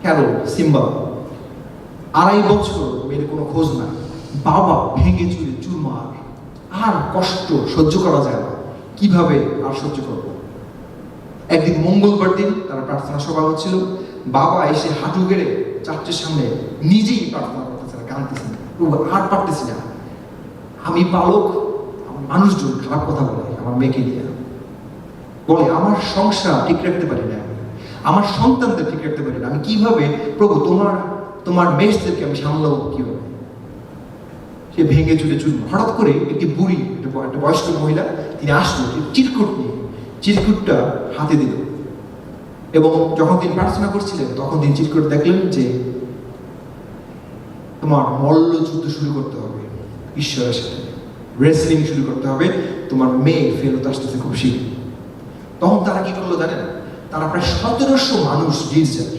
ক্যারো Simba. আড়াই বছর মেয়ের কোনো খোঁজ না। বাবা ভেঙে চুরে চুরমার আর কষ্ট সহ্য করা যায় না। কীভাবে আর সহ্য করব? একদিন মঙ্গলবার দিন তারা প্রার্থনা সভা হচ্ছিল। বাবা এসে হাঁটু গেড়ে চার্চের সামনে নিজেই প্রার্থনা করতেছে না কাঁদতেছে। প্রভু, আর পারতেছি না। আমি বালক, আমার মানুষজন খারাপ কথা বলে, আমার মেয়েকে নিয়ে। বলে, আমার সংসার ঠিক রাখতে পারি না। আমার সন্তানদের ঠিক রাখতে পারি না। আমি কীভাবে? প্রভু, তোমার তোমার মেষদেরকে আমি সামলাবো কীভাবে? সে ভেঙে চুলে চুল হঠাৎ করে একটি বুড়ি, একটা বয়স্ক মহিলা, তিনি আসলো চিরকুট নিয়ে। চিরকুটটা হাতে দিল। এবং যখন তিনি প্রার্থনা করছিলেন, তখন তিনি চিরকুট দেখলেন যে তোমার মল্ল যুদ্ধ শুরু করতে হবে ঈশ্বরের সাথে। রেসলিং শুরু করতে হবে। তোমার মেয়ে ফেরত আসতেছে খুব শীঘ্র তখন তারা কি করল জানেন? তারা প্রায় সতেরোশো মানুষ গির্জার